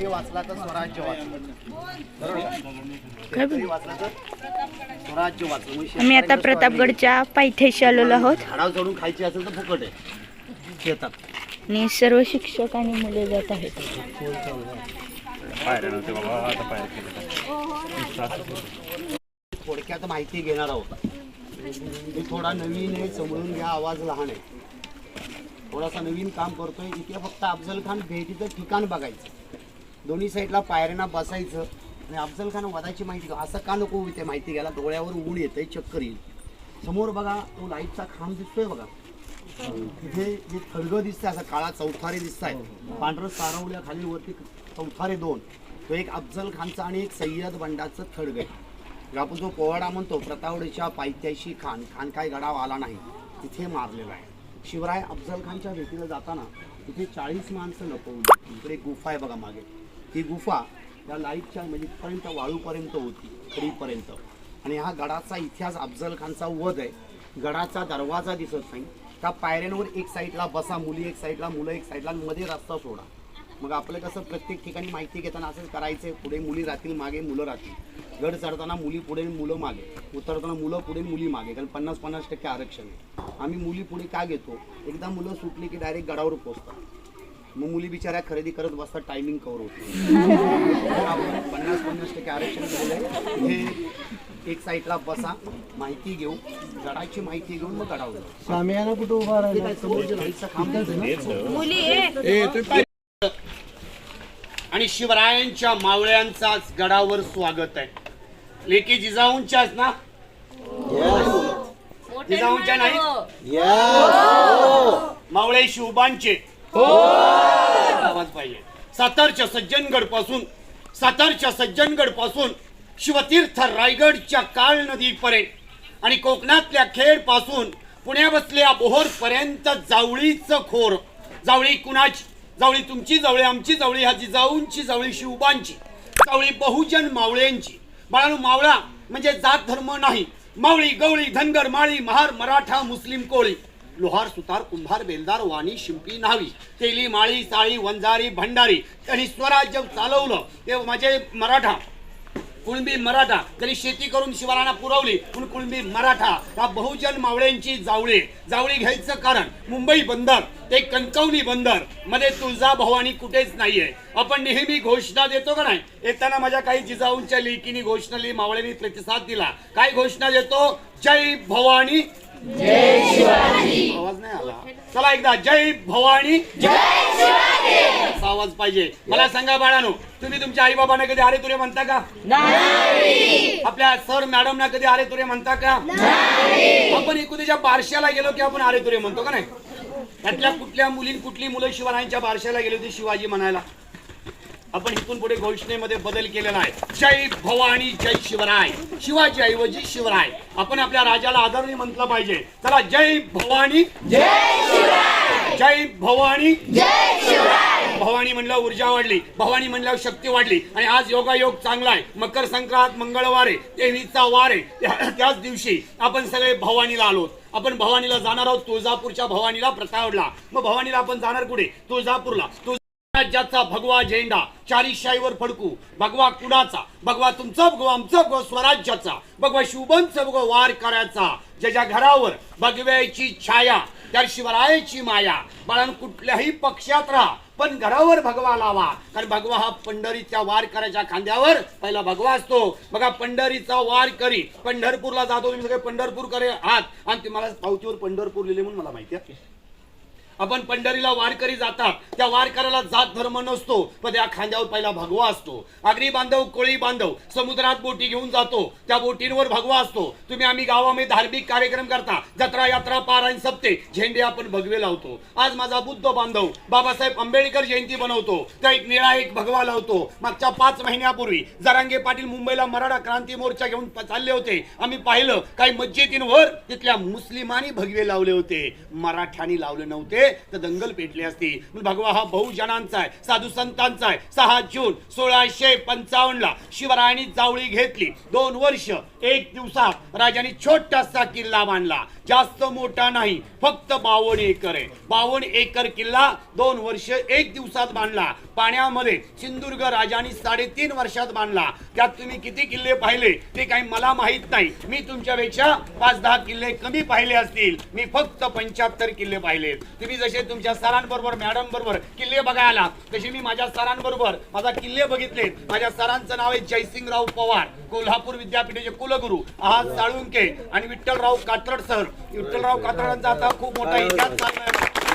हे वाचला तर स्वराज्य वाचलं म्हणजे आम्ही आता प्रतापगडच्या पायथ्याशी आलेलो आहोत. झाडावर चढून खायची असेल तर फुकट आहे. शेतात. आणि सर्व शिक्षक आणि मुले जात आहेत. थोडक्यात माहिती घेणार आहोत. मी थोडा नवीन आहे समजून घ्या आवाज लहान आहे. थोडासा नवीन काम करतोय. इथे फक्त अफजल खान भेटीचं ठिकाण बघायचं. दोन्ही साईडला पायऱ्यांना बसायचं. आणि अफजल खान वदाची माहिती असं का नको इथे माहिती घ्यायला? डोळ्यावर ऊन येतंय चक्कर येईल. समोर बघा तो लाईटचा खांब दिसतोय बघा. तिथे जे खडगं दिसतंय असा काळा चौथारे दिसत आहेत पांढरं सारवल्या खाली वरती चौथारे दोन. तो एक अफजल खानचा आणि एक सय्यद बंडाचं खडग आहे. आपण जो पोवाडा म्हणतो प्रतावडीच्या पायथ्याशी खान. खान काय गडाव आला नाही. तिथे मारलेला आहे. शिवराय अफजल खानच्या भेटीला जाताना तिथे चाळीस माणसं लपवली. इकडे गुफा आहे बघा मागे. ही गुफा या लाईटच्या म्हणजे इथपर्यंत वाळूपर्यंत होती खडीपर्यंत. आणि हा गडाचा इतिहास अफजल खानचा वध आहे. गडाचा दरवाजा दिसत नाही. त्या पायऱ्यांवर एक साईडला बसा मुली एक साईडला मुलं एक साईडला मध्ये रस्ता सोडा. मग आपलं कसं प्रत्येक ठिकाणी माहिती घेताना असंच करायचं पुढे मुली राहतील मागे मुलं राहतील. गड चढताना मुली पुढे मुलं मागे. उतरताना मुलं पुढे मुली मागे. कारण पन्नास पन्नास टक्के आरक्षण आहे. आम्ही मुली पुढे का घेतो? एकदा मुलं सुटली की डायरेक्ट गडावर पोचतात मग मुली बिचाऱ्या खरेदी करत बसतात टायमिंग कवर होते. पन्नास पन्नास टक्के आरक्षण केलं हे एक साईडला बसा माहिती घेऊ गडाची माहिती घेऊन मग गडावर जाऊ. सामियाना कुठं उभा राहिला? आणि शिवरायांच्या मावळ्यांचाच गडावर स्वागत आहे. लेकी जिजाऊंच्याच ना? जिजाऊंच्या नाही मावळे शिवबांचे हो! आवाज पाहिजे. सातारच्या सज्जनगडपासून सातारच्या सज्जनगडपासून शिवतीर्थ रायगडच्या काळ नदीपर्यंत आणि कोकणातल्या खेडपासून पुण्या बसल्या बोहोर पर्यंत जावळीचं खोर. जावळी कुणाची? जावळी तुमची जावळी आमची जावळी हा जिजाऊंची जावळी शिवबांची जावळी बहुजन मावळ्यांची. बाळानू मावळा म्हणजे जात धर्म नाही. मावळी गवळी धनगर माळी महार मराठा मुस्लिम कोळी. लोहार सुतार कुंभार बेलदार वाणी शिंपी नावी तेली माळी साळी वंजारी भंडारी त्यांनी स्वराज्य चालवलं. ते माझे मराठा कुणबी मराठा त्यांनी शेती करून शिवारांना पुरवली. पण कुणबी मराठा हा बहुजन मावळ्यांची जावळी. जावळी घ्यायचं कारण मुंबई बंदर ते कणकवली बंदर. मध्ये तुळजा भवानी कुठेच नाहीये. आपण नेहमी घोषणा देतो का नाही? येताना माझ्या काही जिजाऊंच्या लेकीनी घोषणा लिही मावळ्यांनी प्रतिसाद दिला. काय घोषणा देतो? जय भवानी आवाज नाही आला. चला एकदा जय भवानी. असा आवाज पाहिजे. मला सांगा बाळानो तुम्ही तुमच्या आई बाबांना कधी अरे तुरे म्हणता का? आपल्या सर मॅडमना कधी अरे तुरे म्हणता का? आपण एकुणीच्या बारशाला गेलो की आपण अरे तुरे म्हणतो का नाही? त्यातल्या कुठल्या मुली कुठली मुलं शिवरायांच्या बारशाला गेली होती शिवाजी म्हणायला? आपण इथून पुढे घोषणेमध्ये बदल केलेला आहे. जय भवानी जय शिवराय. शिवाजी ऐवजी शिवराय. आपण आपल्या राजाला आदरणी म्हटलं पाहिजे. चला जय भवानी जय भवानी भवानी म्हणलं ऊर्जा वाढली. भवानी म्हणल्यावर शक्ती वाढली. आणि आज योगायोग चांगला आहे. मकर संक्रांत मंगळवार आहे. तेवीसचा वार आहे. त्याच दिवशी आपण सगळे भवानीला आलो. आपण भवानीला जाणार आहोत. तुळजापूरच्या भवानीला प्रतावडला मग भवानीला आपण जाणार कुठे? तुळजापूरला. तुळजा राज्याचा भगवा झेंडा चारीशाहीवर फडकू. भगवा कुणाचा? भगवा तुमचा भगवा आमचा भगवा स्वराज्याचा. भगवा शिवबंच भगवा वार करायचा ज्याच्या घरावर भगव्याची छाया त्या शिवरायाची माया बाळान कुठल्याही पक्षात राहा पण घरावर भगवा लावा. कारण भगवा हा पंढरीच्या वार करायच्या खांद्यावर पहिला भगवा असतो. बघा पंढरीचा वार करी पंढरपूरला जातो. तुम्ही सगळे पंढरपूर करे आहात. आणि तुम्हाला पावतीवर पंढरपूर लिहिले म्हणून मला माहिती आहे. आपण पंढरीला वारकरी जातात. त्या वारकऱ्याला जात धर्म नसतो. पण त्या खांद्यावर पहिला भगवा असतो. आगरी बांधव कोळी बांधव समुद्रात बोटी घेऊन जातो. त्या बोटींवर भगवा असतो. तुम्ही आम्ही गावामध्ये धार्मिक कार्यक्रम करता. जत्रा यात्रा पारायण सप्ते झेंडे आपण भगवे लावतो. आज माझा बुद्ध बांधव बाबासाहेब आंबेडकर जयंती बनवतो. त्या एक निळा एक भगवा लावतो. मागच्या पाच महिन्यापूर्वी जरांगे पाटील मुंबईला मराठा क्रांती मोर्चा घेऊन चालले होते. आम्ही पाहिलं काही मस्जिदींवर तिथल्या मुस्लिमांनी भगवे लावले होते. मराठ्यांनी लावले नव्हते. असते तर दंगल पेटली असती पण भगवा हा बहुजनांचा आहे. साधू संतांचा आहे. सहा जून सोळाशे पंचावन्नला शिवरायांनी जावळी घेतली. दोन वर्ष एक दिवसात राजाने छोटासा किल्ला बांधला. जास्त मोठा नाही फक्त बावन्न एकर आहे. बावन्न एकर किल्ला दोन वर्ष एक दिवसात बांधला. पाण्यामध्ये सिंधुदुर्ग राजाने साडेतीन वर्षात बांधला. त्यात तुम्ही किती किल्ले पाहिले ते काही मला माहीत नाही. मी तुमच्यापेक्षा पाच दहा किल्ले कमी पाहिले असतील. मी फक्त पंच्याहत्तर किल्ले पाहिले तुम्ही जसे तुमच्या सरांबरोबर मॅडम बरोबर किल्ले बघायला तसे मी माझ्या सरांबरोबर माझा किल्ले बघितलेत. माझ्या सरांचं नाव आहे जयसिंगराव पवार कोल्हापूर विद्यापीठाचे कुलगुरू आहात साळुंके आणि विठ्ठलराव कात्रड सर. विठ्ठलराव कात्रडांचा आता खूप मोठा इतिहास चाललाय.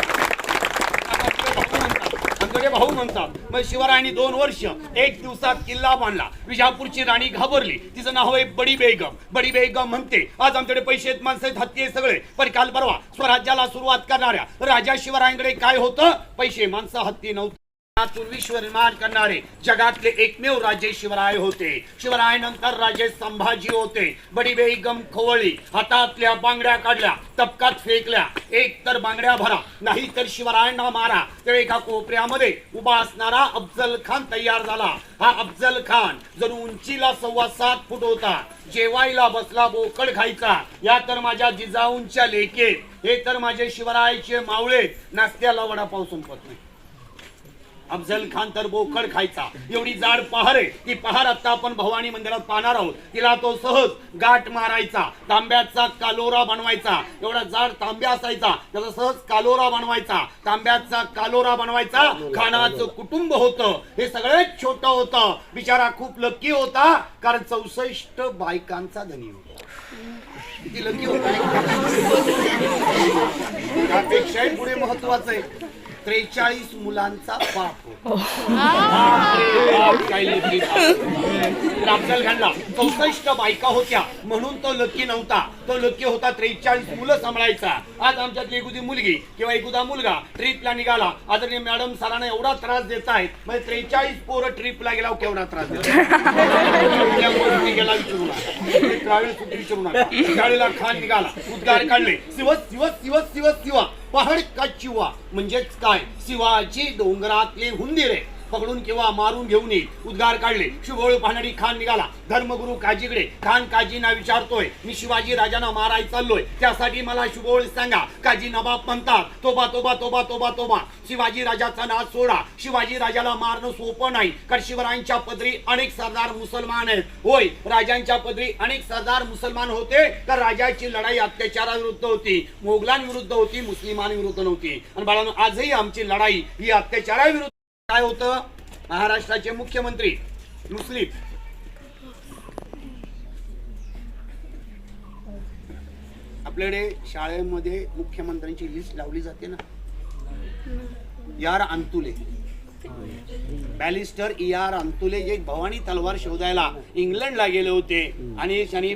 गडे भाऊ म्हणतात. मग शिवरायांनी दोन वर्ष एक दिवसात किल्ला बांधला. विजापूरची राणी घाबरली. तिचं नाव आहे बडी बेगम. बडी बेगम म्हणते आज आमच्याकडे पैसे आहेत माणसं आहेत हत्ती सगळे. पण काल परवा स्वराज्याला सुरुवात करणाऱ्या राजा शिवरायांकडे काय होतं? पैसे माणसं हत्ती नव्हतं. जगातून विश्व निर्माण करणारे जगातले एकमेव राजे शिवराय होते. शिवरायानंतर राजे संभाजी होते. बडी बेगम खवळली हातातल्या बांगड्या काढल्या तपकात फेकल्या. एक तर बांगड्या भरा नाही तर शिवरायांना मारा. तर एका कोपऱ्यामध्ये उभा असणारा अफजल खान तयार झाला. हा अफजल खान जर उंचीला सव्वा सात फूट होता. जेवायला बसला बोकड खायचा. या तर माझ्या जिजाऊंच्या लेखेत हे तर माझे शिवरायाचे मावळे नाश्त्याला वडापाव संपत नाही. अफजल खान तर बोकड खायचा. एवढी जाड पहार आहे. ती पहार आता आपण भवानी मंदिरात पाहणार आहोत. तिला तो सहज गाठ मारायचा. तांब्याचा कालोरा बनवायचा. एवढा जाड तांब्या असायचा. त्याचा सहज कालोरा बनवायचा. तांब्याचा कालोरा बनवायचा. खानाचं कुटुंब होतं. हे सगळ्यात छोटं होतं. बिचारा खूप लकी होता. कारण चौसष्ट बायकांचा धनी होता. किती लकी होता. त्यापेक्षाही पुढे महत्वाचं आहे. त्रेचाळीस मुलांचा बाप. अफजल खानला चौसष्ट बायका होत्या. म्हणून तो लकी नव्हता. तो लकी होता त्रेचाळीस मुलं सांभाळायचा. आज आमच्यातली एखादी मुलगी किंवा एखादा मुलगा ट्रिपला निघाला. आदरणीय मॅडम सरांना एवढा त्रास देत आहेत. म्हणजे त्रेचाळीस पोरं ट्रिपला गेला केवढा त्रास देतात? गेला विचारू नका ट्रॅव्हल विचारू नका खान निघाला उद्गार काढले. शिव शिव शिव शिव शिवा पहाड का चिवा. म्हणजेच काय? शिवाची डोंगरातले हुंदिरे. पकडून किंवा मारून घेऊन येईल. उद्गार काढले. शुभोळ पाहणारी खान निघाला. धर्मगुरु काजीकडे. खान काजींना विचारतोय मी शिवाजी राजांना माराय चाललोय. त्यासाठी मला शुभोळ सांगा. काजी नबाब म्हणतात तोबा तोबा तोबा तोबा तोबा. शिवाजी राजाचा नाद सोडा. शिवाजी राजाला मारणं सोपं नाही. कारण शिवरायांच्या पदरी अनेक सरदार मुसलमान आहेत. होय राजांच्या पदरी अनेक सरदार मुसलमान होते तर राजाची लढाई अत्याचाराविरुद्ध होती. मोगलांविरुद्ध होती मुस्लिमांविरुद्ध नव्हती. आणि बाळांनो आजही आमची लढाई ही अत्याचाराविरुद्ध काय होतं? महाराष्ट्राचे मुख्यमंत्री मुस्लिम. आपल्याकडे शाळेमध्ये मुख्यमंत्र्यांची लिस्ट लावली जाते ना. यार Antule. Barrister E R Antule जे भवानी तलवार शोधायला इंग्लंडला गेले होते आणि त्यांनी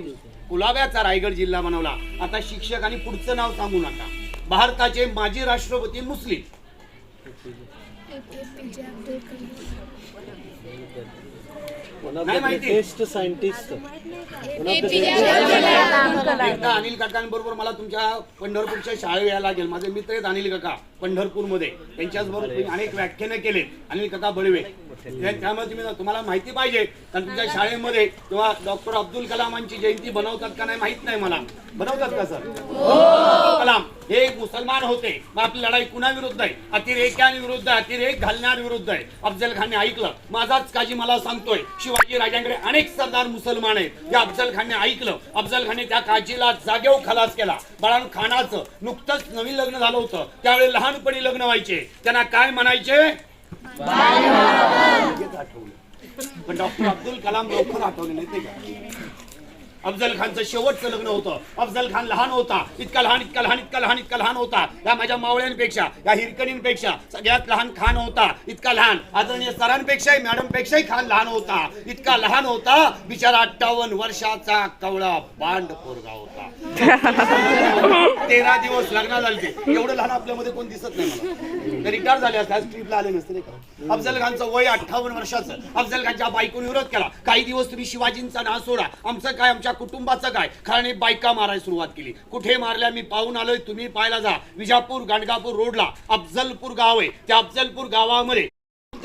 कुलाब्याचा रायगड जिल्हा बनवला. आता शिक्षक आणि पुढचं नाव सांगू नका. भारताचे माजी राष्ट्रपती मुस्लिम. The एकदा अनिल काकांबरोबर मला तुमच्या पंढरपूरच्या शाळेत यायला लागेल. माझे मित्र आहेत अनिल काका पंढरपूरमध्ये. त्यांच्याच बरोबर तुम्ही अनेक व्याख्यानं केले अनिल काका बळवे. त्या- त्यामुळे तुम्ही तुम्हाला माहिती पाहिजे कारण तुमच्या शाळेमध्ये किंवा डॉक्टर अब्दुल कलामांची जयंती बनवतात का नाही माहीत नाही मला. बनवतात का सर? कलाम हे एक मुसलमान होते. मग आपली लढाई कुणाविरुद्ध आहे? अतिरेक्यांविरुद्ध आहे अतिरेक घालण्याविरुद्ध आहे. अफजल खानने ऐकलं. माझाच काजी मला सांगतोय शिवाजी राजांकडे अनेक सरदार मुसलमान आहेत. या अफजल खानने ऐकलं. अफजल खानने त्या काजीला जागेवर खलास केला. बाळान खानाचं नुकतंच नवीन लग्न झालं होतं. त्यावेळी लहानपणी लग्न व्हायचे. त्यांना काय म्हणायचे? पण डॉक्टर अब्दुल कलाम लवकर आठवले नाही ते का? अफजल खानचं शेवटचं लग्न होतं. अफजल खान लहान होता. इतका लहान इतका लहान इतका लहान इतका लहान होता. या माझ्या मावळ्यांपेक्षा या हिरकणींपेक्षा सगळ्यात लहान खान होता. इतका लहान. आदरणीय सरांपेक्षाही मॅडम पेक्षाही खान लहान होता. इतका लहान होता बिचारा अठ्ठावन्न वर्षाचा कवळा बांड पोरगा होता. तेरा दिवस लग्न झाले एवढं लहान आपल्यामध्ये कोण दिसत नाही मला. रिटायर झाले असतात ट्रीपला आले नसते नाही का? अफजल खानचं वय अठ्ठावन्न वर्षाचं. अफजल खानच्या बायकोने विरोध केला. काही दिवस तुम्ही शिवाजींचा नाव सोडा. आमचं काय आमच्या कुटुंबाचं काय? खाने बायका मारायला सुरुवात केली. कुठे मारल्या मी पाहून आलोय. तुम्ही पाहायला जा. विजापूर गाणगापूर रोडला. अफजलपूर गाव आहे. त्या अफजलपूर गावामध्ये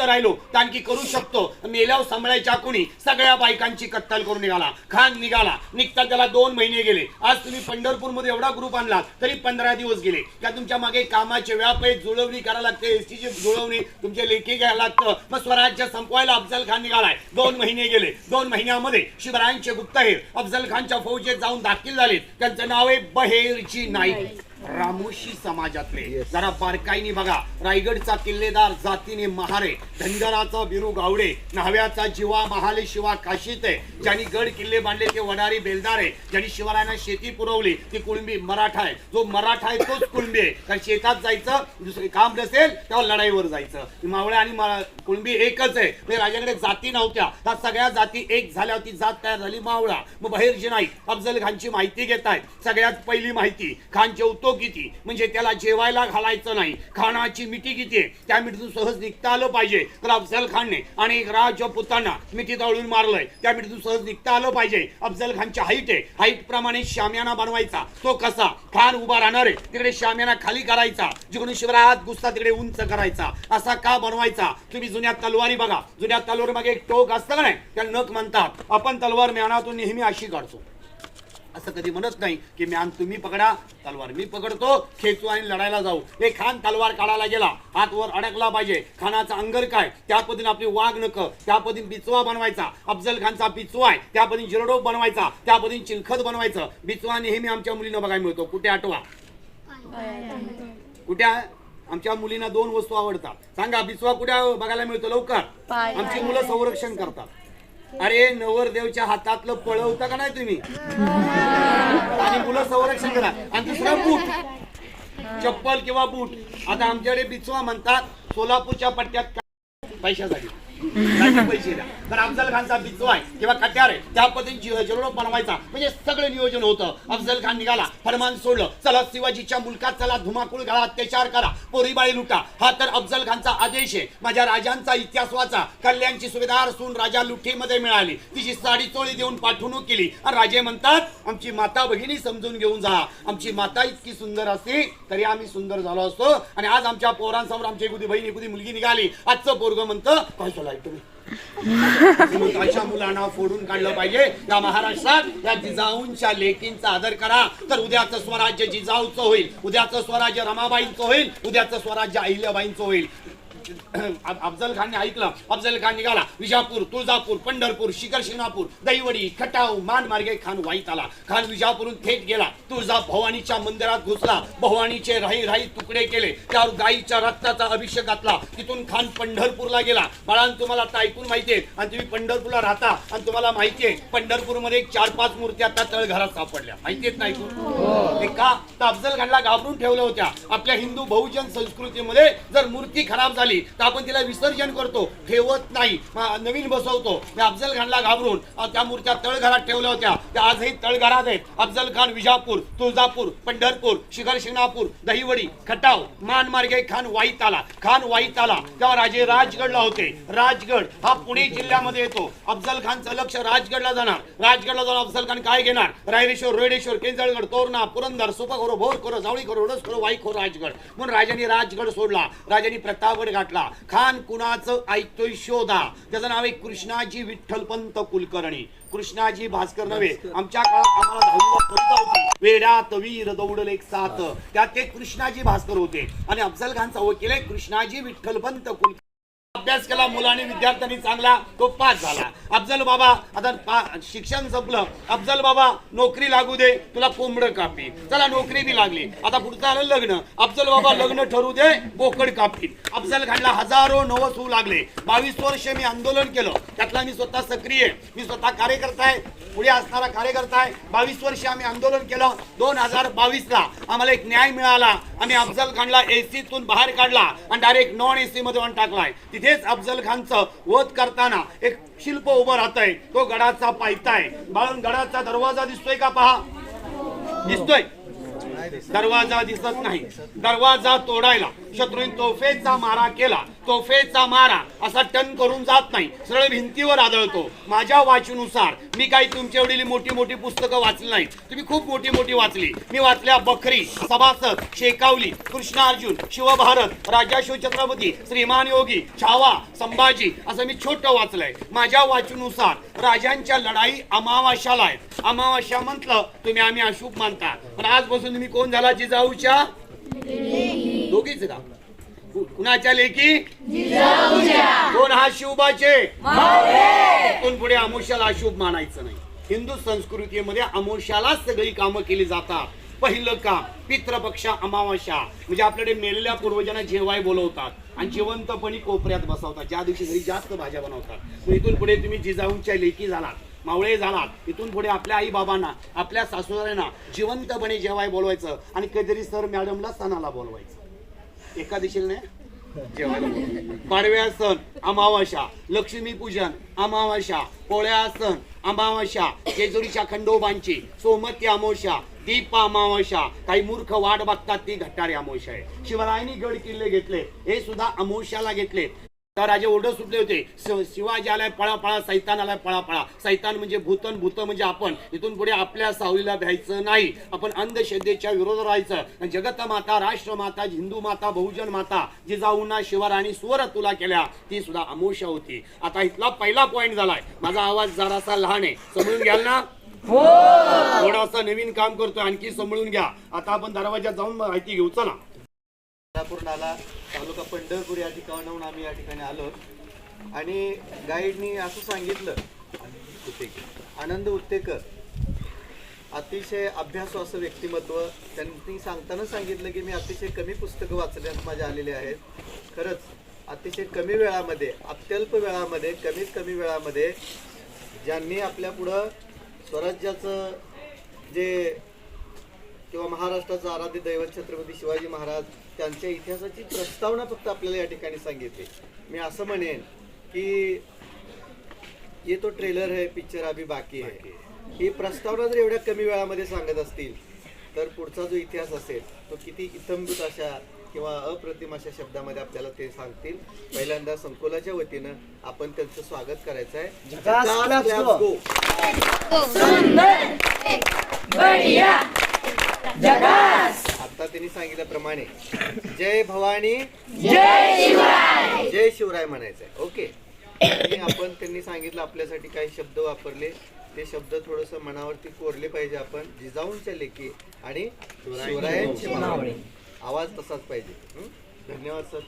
जिवंत राहिलो तर आणखी करू शकतो. मेल्याव सांभाळायच्या कोणी सगळ्या बायकांची कत्तल करून निघाला. खान निघाला. निघता त्याला दोन महिने गेले. आज तुम्ही पंढरपूरमध्ये एवढा ग्रुप आणला तरी पंधरा दिवस गेले. त्या तुमच्या मागे कामाचे व्याप जुळवणी करायला लागते एसटीची जुळवणी तुमचे लेखी घ्यायला लागतं. मग स्वराज्य संपवायला अफजल खान निघालाय. दोन महिने गेले. दोन महिन्यामध्ये शिवरायांचे गुप्तहेर अफजल खानच्या फौजेत जाऊन दाखल झाले त्यांचं नाव आहे बहेरची नाईक. रामोशी समाजातले. जरा बारकाईने बघा. रायगडचा किल्लेदार जातीने महारे धनगराचा बिरू गावडे न्हाव्याचा जीवा महाले शिवा काशीत. आहे ज्यांनी गड किल्ले बांधले ते वडारी बेलदार. आहे ज्यांनी शिवरायांना शेती पुरवली ती कुळंबी मराठा आहे. जो मराठा आहे तोच कुळंबी आहे. कारण शेतात जायचं दुसरे काम नसेल तेव्हा लढाईवर जायचं. मावळ्या आणि मा- कुळंबी एकच आहे. म्हणजे राजाकडे जाती नव्हत्या. त्या सगळ्या जाती एक झाल्या होती. जात तयार झाली मावळा. मग बहिर्जी नाईक अफजल खानची माहिती घेत आहे सगळ्यात पहिली माहिती खान जेवतो किती म्हणजे त्याला जेवायला घालायचं नाही. खानाची मिठी किती आहे त्या मिठीतून सहज निघता आलं पाहिजे. तर अफजल खानने आणि राजपुतांना मिठी तळून मारलंय. त्या मिठीतून सहज निघता आलं पाहिजे. अफजल खानची हाईट आहे. हाईट प्रमाणे शामियाना बनवायचा. तो कसा? खान उभा राहणार आहे. तिकडे शामियाना खाली करायचा. जिकडून शिवरायात गुस्सा तिकडे उंच करायचा. असा का बनवायचा? तुम्ही जुन्या तलवारी बघा. जुन्या तलवारी मागे एक टोक असतं का नाही? त्याला नख म्हणतात. आपण तलवार म्यानातून नेहमी अशी काढतो. असं कधी म्हणत नाही की म्यान तुम्ही पकडा तलवार मी पकडतो खेचू आणि लढायला जाऊ. हे खान तलवार काढायला गेला हात वर अडकला पाहिजे. खानाचा अंगर काय? त्या पद्धतीने आपली वाघ नक त्या पद्धतीने बिचवा बनवायचा. अफजल खानचा बिचवा आहे त्या पद्धतीने जिरडोप बनवायचा त्या पद्धतीने चिलखत बनवायचं. बिचवा नेहमी आमच्या मुलींना बघायला मिळतो. कुठे आठवा? कुठे? आमच्या मुलींना दोन वस्तू आवडतात. सांगा बिचवा कुठे? बघायला मिळतो? लवकर. आमची मुलं संरक्षण करतात. अरे नवरदेवच्या हातातलं पळवता का नाही तुम्ही? आणि मुलं संरक्षण करा. आणि दुसरा बूट. चप्पल किंवा बूट. आता आमच्याकडे बिचवा म्हणतात सोलापूरच्या पट्ट्यात काय पैशासाठी. पैसे द्या. तर अफजल खानचा बिचवा आहे किंवा कट्यार आहे त्या पद्धतीने जरोड बनवायचा. म्हणजे सगळं नियोजन होतं. अफजल खान निघाला फरमान सोडलं. चला शिवाजीच्या मुलकात चला धुमाकूळ घाला अत्याचार करा. पोरीबाळी लुटा. हा तर अफजल खानचा आदेश आहे. माझ्या राजांचा इतिहास वाचा. कल्याणची सुभेदार सून राजा लुठीमध्ये मिळाली. तिची साडी चोळी देऊन पाठवणूक केली. आणि राजे म्हणतात आमची माता भगिनी समजून घेऊन जा. आमची माता इतकी सुंदर असते तरी आम्ही सुंदर झालो असतो. आणि आज आमच्या पोरांसमोर आमची एक बहीण एकुदी मुलगी निघाली. आजचं पोरग म्हणतं काय चला तुम्ही मुलांना फोडून काढलं पाहिजे. या महाराष्ट्रात या जिजाऊंच्या लेकींचा आदर करा. तर उद्याचं स्वराज्य जिजाऊचं होईल. उद्याचं स्वराज्य रमाबाईंचं होईल. उद्याचं स्वराज्य अहिल्याबाईंचं होईल. अफजल खानने ऐकलं. अफजल खान निघाला. विजापूर तुळजापूर पंढरपूर शिखर शिंगणापूर दहिवडी खटाव मान मार्गे खान वाईत आला खान विजापूरून थेट गेला. तुळजा भवानीच्या मंदिरात घुसला. भवानीचे राही राही तुकडे केले. त्यावर गायीच्या रक्ताचा अभिषेक घातला. तिथून खान पंढरपूरला गेला. बाळान तुम्हाला आता ऐकून माहितीये आणि तुम्ही पंढरपूरला राहता. आणि तुम्हाला माहितीये पंढरपूरमध्ये चार पाच मूर्ती आता तळघरात सापडल्या. माहितीयेत नाही ऐकून? ते का तर अफजल खानला घाबरून ठेवल्या होत्या. आपल्या हिंदू बहुजन संस्कृतीमध्ये जर मूर्ती खराब झाली तर आपण तिला विसर्जन करतो. ठेवत नाही. नवीन बसवतो. त्या अफजल खानला घाबरून त्या मूर्त्या तळघरात ठेवल्या होत्या. त्या आजही तळघरात आहेत. अफजल खान विजापूर तुळजापूर पंढरपूर शिखर शिंगणापूर दहिवडी खटाव मान मार्गे खान वाईत आला खान वाईत आला तेव्हा राजे राजगडला होते. राजगड हा पुणे जिल्ह्यामध्ये येतो. अफजल खानचं लक्ष राजगडला जाणार. राजगडला जाऊन अफजल खान काय घेणार? रायरेश्वर रोडेश्वर केंजळगड तोरणा पुरंदर सुपखोरो भोरखोरो जावळीखोरो रडसखोरो वाईखोरो राजगड. म्हणून राजांनी राजगड सोडला. राजांनी प्रतापगड गाठला खान कुणाचं ऐकतोय शोधा. त्याचं नाव आहे कृष्णाजी विठ्ठलपंत कुलकर्णी. कृष्णाजी भास्कर नव्हे. आमच्या काळात आम्हाला वेड्यात वीर दौडल एक साथ. त्यात ते कृष्णाजी भास्कर होते. आणि अफजल खानचा वकील आहे कृष्णाजी विठ्ठलपंत कुलकर्णी. अभ्यास केला मुलांनी विद्यार्थ्यांनी चांगला तो पास झाला. अफजल बाबा आता शिक्षण संपलं. अफजल बाबा नोकरी लागू दे तुला कोंबड कापी. चला नोकरी बी लागली. आता पुढचं आलं लग्न. अफजल बाबा लग्न ठरू दे बोकड कापी अफजल खानला हजारो नवस होऊ लागले. बावीस वर्ष मी आंदोलन केलं. त्यातला मी स्वतः सक्रिय मी स्वतः कार्यकर्ता आहे. पुढे असणारा कार्यकर्ता आहे. बावीस वर्ष आम्ही आंदोलन केलं. दोन हजार बावीस ला आम्हाला एक न्याय मिळाला. आम्ही अफजल खानला एसीतून बाहेर काढला. आणि डायरेक्ट नॉन एसी मध्ये टाकलाय तिथे तिथेच अफजल खानचं वध करताना एक शिल्प उभं राहत आहे तो गडाचा पायता आहे बाळून गडाचा दरवाजा दिसतोय का पहा? दिसतोय. दरवाजा दिसत नाही. दरवाजा तोडायला. शत्रूंनी तोफेचा मारा केला. तोफेचा मारा असा टन करून जात नाही. सरळ भिंतीवर आदळतो. माझ्या वाचनुसार मी काही तुमच्या एवढी मोठी मोठी पुस्तकं वाचली नाही तुम्ही खूप मोठी मोठी वाचली. मी वाचल्या बखरी सभासद शेकावली कृष्ण अर्जुन शिवभारत राजा शिवछत्रपती श्रीमान योगी छावा संभाजी असं मी छोटं वाचलंय. माझ्या वाचनुसार राजांच्या लढाई अमावास्याला आहेत. अमावास्या म्हटलं तुम्ही आम्ही अशुभ मानता. पण आजपासून तुम्ही कोण झाला जिजाऊच्या? दोघीच का कुणाच्या लेकी कोण हा शिवबाचे इथून पुढे अमुष्याला अशुभ मानायचं नाही. हिंदू संस्कृतीमध्ये अमुष्याला सगळी कामं केली जातात. पहिलं काम पितृपक्ष अमावस्या. म्हणजे आपल्याकडे मेलेल्या पूर्वजांना जेवाय बोलवतात आणि जिवंतपणी कोपऱ्यात बसवतात. ज्या दिवशी घरी जास्त भाज्या बनवतात. मग इथून पुढे तुम्ही जिजाऊंच्या लेकी झालात मावळे झालात. इथून पुढे आपल्या आई बाबांना आपल्या सासूरांना जिवंतपणे जेवाय बोलवायचं आणि कधीतरी सर मॅडमला सणाला बोलवायचं. एका दिशेने जेवायला पाडव्या सण अमावास्या लक्ष्मी पूजन अमावास्या पोळ्या सण अमावास्या जेजुरीच्या खंडोबांची सोमती अमावश्या दीप अमावस्या काही मूर्ख वाट बघतात ती घट्टारी अमावश्या आहे. शिवरायांनी गड किल्ले घेतले हे सुद्धा अमावश्याला घेतले. तर राजे ओरडत सुटले होते. शिव- शिवाजी आलाय पळा पळा सैतान आलाय पळा पळा सैतान म्हणजे भूतन भूत म्हणजे आपण. इथून पुढे आपल्या सावलीला भ्यायचं नाही. आपण अंधश्रद्धेच्या विरोधात राहायचं. जगत माता राष्ट्र माता हिंदू माता बहुजन माता जिजाऊंना शिवराणी स्वर तुला केल्या ती सुद्धा अमोशा होती. आता इथला पहिला पॉइंट झालाय. माझा आवाज जरासा लहान आहे. समजून घ्याल ना? थोडासा नवीन काम करतोय. आणखी समजून घ्या. आता आपण दरवाजात जाऊन माहिती घेऊ. चला. सोलापूर नाला तालुका पंढरपूर या ठिकाणाहून आम्ही या ठिकाणी आलो. आणि गाईडनी असं सांगितलं आनंद उत्तेकर अतिशय अभ्यासू असं व्यक्तिमत्व त्यांनी सांगताना सांगितलं की मी अतिशय कमी पुस्तकं वाचण्यात माझ्या आलेले आहेत. खरंच अतिशय कमी वेळामध्ये अत्यल्प वेळामध्ये कमीत कमी वेळामध्ये ज्यांनी आपल्या पुढं स्वराज्याचं जे किंवा महाराष्ट्राचं आराध्य दैवत छत्रपती शिवाजी महाराज त्यांच्या इतिहासाची प्रस्तावना फक्त आपल्याला या ठिकाणी सांगितली. मी असं म्हणेन की ये तो ट्रेलर है पिक्चर अभी बाकी है. ही. प्रस्तावना जर एवढ्या कमी वेळामध्ये सांगत असतील तर पुढचा जो इतिहास असेल तो किती इतंभूत अशा किंवा अप्रतिम अशा शब्दामध्ये आपल्याला ते सांगतील. पहिल्यांदा संकुलाच्या वतीनं आपण त्यांचं स्वागत करायचं आहे. त्यांनी सांगितल्याप्रमाणे. जय भवानी. जय शिवराय जय शिवराय म्हणायचंय. ओके. आपण त्यांनी सांगितलं आपल्यासाठी काही शब्द वापरले. ते शब्द थोडस मनावरती कोरले पाहिजे आपण. जिजाऊंच्या लेखी आणि शिवरायांचे आवाज तसाच पाहिजे? धन्यवाद सर.